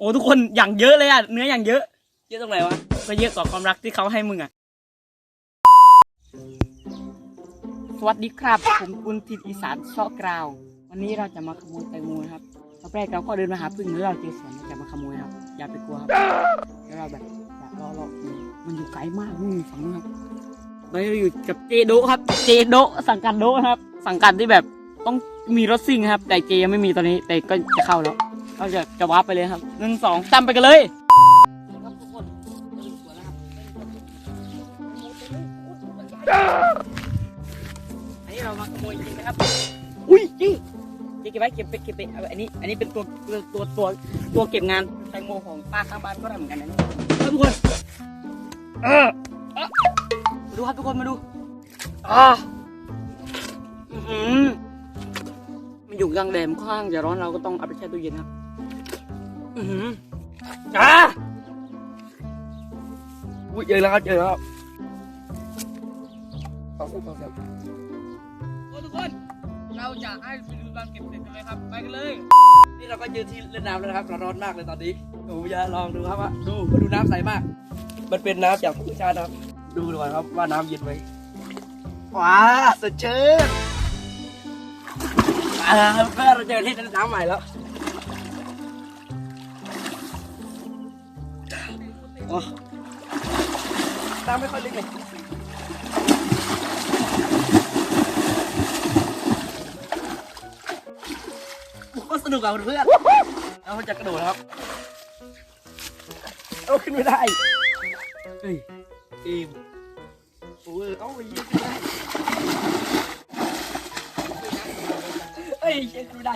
โอ้ทุกคนอย่างเยอะเลยอะเนื้ออย่างเยอะ เยอะตรงไหนวะก็เยอะกว่าความรักที่เขาให้มึงอะสวัสดีครับ ผมคุณทินอีสานเซาะกราว วันนี้เราจะมาขโมยแตงโมนะครับตอนแรกเราก็เดินมาหาพึ่งแล้วเราเจอสวนเราจะมาขโมยครับอย่าไปกลัวครับแล้วเราแบบอยากรอรอมันอยู่ไกลมากนู่นฝั่งนู้นครับตอนนี้เราอยู่กับเจโดครับ เจโดสังกัดโดนะครับ สังกัดที่แบบต้องมีรถซิ่งครับ แต่เจยังไม่มีตอนนี้แต่ก็จะเข้าแล้ว เราจะจะวาร์ปไปเลยครับหนึ่งสองตามไปกันเลยครับทุกคนเราอยู่สวนแล้วครับอันนี้เรามาขโมยจริงนะครับ อุ้ยจริงเก็บไว้เก็บไปเก็บไปเอาอันนี้ อันนี้เป็นตัวตัวตัวตัวตัวเก็บงานแตงโมของป้าข้างบ้านก็ทำเหมือนกันนะครับทุกคนเออเออมาดูครับทุกคนมาดูอ่าอื้อหือมันอยู่กลางแดดค่อนข้างจะร้อนเราก็ต้องเอาไปแช่ตู้เย็นครับ อือหือจ้าอุ้ยเจอแล้วครับเจอแล้วสองสิบสองสิบทุกคน เราจะให้ไปดูการเก็บเห็ดกันเลยครับ ไปกันเลย นี่เราก็ยืนที่เล่นน้ำแล้วนะครับร้อนมากเลยตอนนี้ดูอย่าลองดูครับว่าดูมาดูน้ำใสมาก มันเป็นน้ำจากธรรมชาตินะครับ ดูดูก่อนครับว่าน้ำเย็นไหมว้าสดชื่นอ่าเพื่อนเราเจอที่เล่นน้ำใหม่แล้ว โอ้ตามไม่ค่อยลึกเลยก็สนุกกับเพื่อนเราจะกระโดดครับเอาขึ้นไม่ได้ เฮ้ยเอมโอ้ยเอาไปยิงไม่ได้เฮ้ยเช็คไม่ได้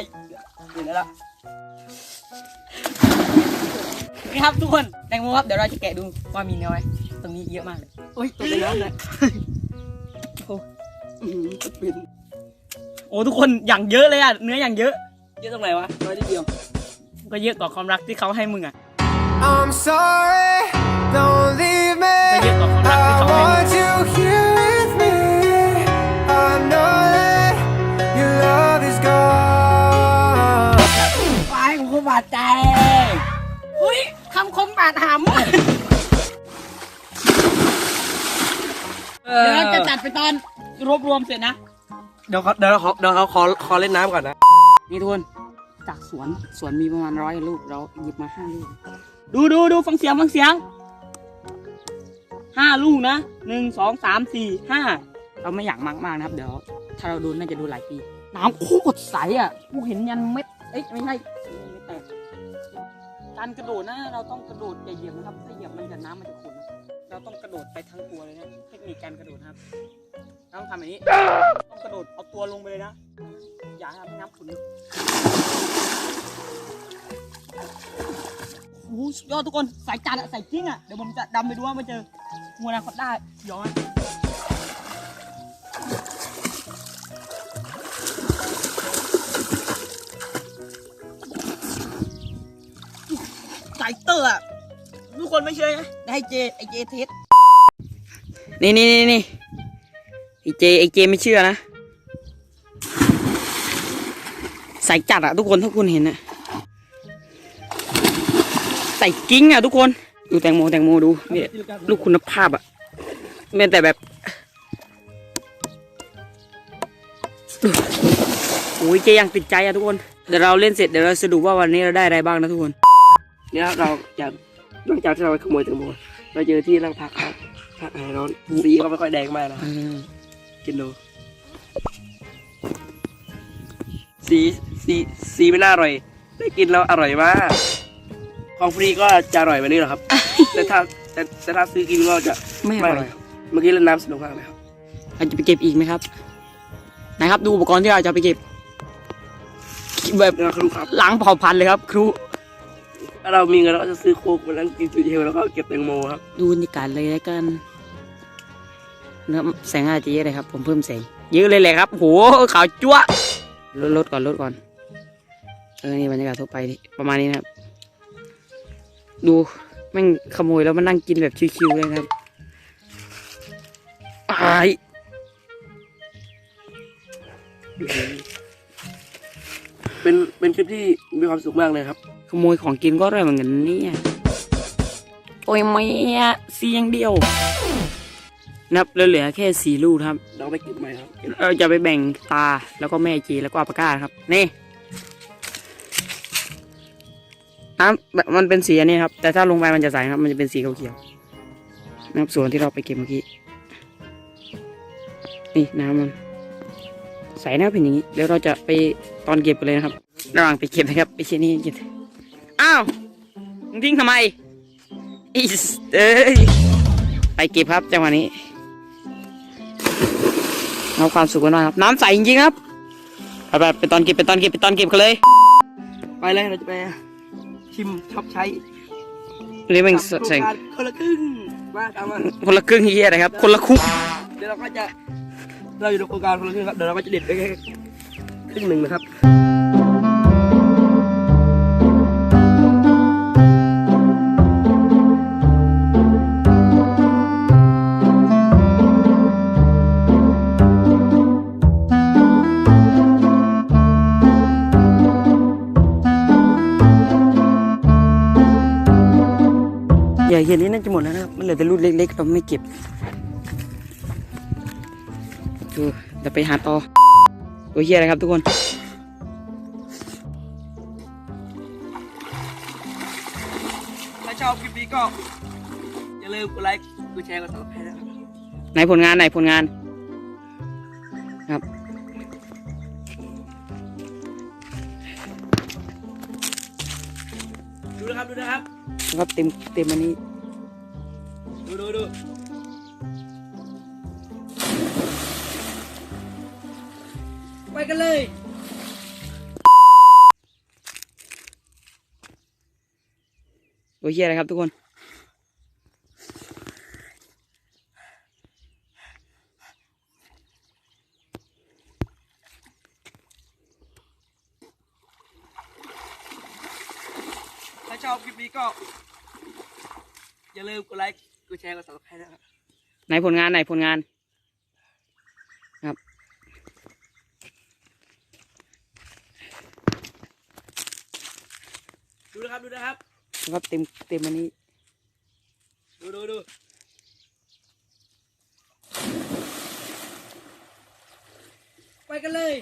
เห็นแล้วล่ะนี่ ครับทุกคนแตงโมครับเดี๋ยวเราจะแกะดูว่ามีเนื้อไหมตรงนี้เยอะมากเลยโอ้ยตัวเล็กเลยโอ้อื้อหือจะเป็นโอ้ทุกคนอย่างเยอะเลยอะเนื้ออย่างเยอะ เยอะตรงไหนวะน้อยนิดเดียวก็เยอะกว่าความรักที่เขาให้มึงอะ I'm sorry, don't leave me. Thank you, Dr. Rock. I It's all want you here with me. I know that your love is gone. ไปของคุณบาดใจอุ้ยคำคมบาดหำเดี๋ยวเราจะจัดไปตอนรวบรวมเสร็จนะ เดี๋ยวเขาเดี๋ยวเขาเดี๋ยวเขาขอขอเล่นน้ำก่อนนะ นี่ทุกคนจากสวนสวนมีประมาณร้อยลูกเราหยิบมาห้าลูก ดูดูดูฟังเสียงฟังเสียงห้าลูกนะหนึ่งสองสามสี่ห้าเราไม่อยากมากมากๆนะครับ เดี๋ยว ถ้าเราดูน่าจะดูหลายปี น้ำโคตรใสอะกูเห็นยันเม็ดเอ้ยไม่ใช่ไม่แต การกระโดดนะเราต้องกระโดดอย่าเหยียบนะครับถ้าเหยียบมันจะน้ำมันจะขุ่นนะเราต้องกระโดดไปทั้งตัวเลยนะเทคนิคการกระโดดครับเราต้องทำแบบนี้ ต้องกระโดดเอาตัวลงไปเลยนะ อย่าให้น้ำขุ่นโอ้โหสุดยอดทุกคนใส่จานอะใส่กิ้งอะเดี๋ยวผมจะดำไปดูว่ามันเจองูนาคอดได้ย้อน คนไม่เชื่อนะได้เจไอเจเทสนี่นี่นี่นี่ไอเจไอเจไม่เชื่อนะใส่จัดอะทุกคนถ้าคุณเห็นอะใส่กิ้งอะทุกคนดูแตงโมแตงโมดูเนี่ยลูกคุณภาพอะแม้แต่แบบดูโอ้ยเจยังติดใจอะทุกคนเดี๋ยวเราเล่นเสร็จเดี๋ยวเราสรุปว่าวันนี้เราได้อะไรบ้างนะทุกคนเนี่ยเราจา กหลังจากที่เราไปขโมยแตงโมเราเจอที่นั่งพักครับพักหายร้อนสีก็ไม่ค่อยแดงมากนะกินดูสีสีสีไม่น่าอร่อย ได้กินแล้วอร่อยมากของฟรีก็จะอร่อยแบบนี้แหละครับ แต่ถ้าแต่แต่ถ้าซื้อกินก็จะไม่ไม่ออร่ร่ออยยเมื่อกี้เล่นน้ำสนุกมากเลยครับเราจะไปเก็บอีกไหมครับไหนะครับดูอุปกรณ์ที่เราจะไปเก็บแบบเดี๋ยวครูครับล้างเผ่าพันธุ์เลยครับ ครู ถ้าเรามีเงินเราก็จะซื้อโค้กมานั่งกินจุดเดียวแล้วก็เก็บแตงโมครับ ดูบรรยากาศเลยแล้วกันเนื้อแสงอาจจะเยอะเลยครับ ผมเพิ่มแสงเยอะเลยแหละครับโหขาวจั๊วะลดลดก่อนลดก่อนเออนี่บรรยากาศทั่วไปนี่ประมาณนี้นะครับ ดูแม่งขโมยแล้วมานั่งกินแบบชิวๆเลยนะครับอายเป็นเป็นคลิปที่มีความสุขมากเลยครับ ขโมยของกินก็อร่อยเหมือนกันนะเนี่ยโอ้ยไม่อะเสียงเดียว นับแล้วเหลือแค่สี่ลูกครับ เราไปเก็บใหม่ครับเราจะไปแบ่งตาแล้วก็แม่จีแล้วก็อัปปาก้าครับ นี่น้ำแบบมันเป็นสีอันนี้ครับ แต่ถ้าลงไปมันจะใสครับ มันจะเป็นสีเขียวๆนะครับส่วนที่เราไปเก็บเมื่อกี้ นี่น้ำมันใสนะครับเป็นอย่างนี้ เดี๋ยวเราจะไปตอนเก็บกันเลยนะครับ ระหว่างไปเก็บนะครับ ไปเช็ดนี่เก็บ อ้าวมึงทิ้งทำไมอีสเอ้ยไปเก็บครับจังหวะนี้เอาความสุขกันหน่อยครับ น้ำใสจริงๆครับไปไปไปตอนเก็บไปตอนเก็บไปตอนเก็บกันเลย ไปเลยเราจะไปชิมชอบใช้นี่มันกับโครงใส่การคนละครึ่งมาตามมาคนละครึ่งเฮียนะครับ คนละคุกเดี๋ยวเราก็จะเราอยู่ในโครงการคนละครึ่งครับเดี๋ยวเราก็จะเด็ดไปแค่ครึ่งหนึ่งนะครับ อย่าเฮียนี้น่าจะหมดแล้วนะครับ มันเหลือแต่ลูกเล็กๆ เราไม่เก็บดูเดี๋ยวไปหาต่อตัวเฮียอะไรครับทุกคนถ้าชอบคลิปนี้ก็ อย่าลืมกดไลค์ กดแชร์ กดซับสไครต์นะครับ ไหนผลงานไหนผลงาน ครับ ดูนะครับ ดูนะครับครับเต็มเต็มอันนี้ ดูดูดูไปกันเลยตัวเฮียอะไรครับทุกคน ชอบคลิปนี้ก็ อย่าลืมกดไลค์กดแชร์กดซับสไครต์นะครับไหนผลงานไหนผลงานครับดูนะครับดูนะครับครับเต็มเต็มอันนี้ดูดูดูไปกันเลย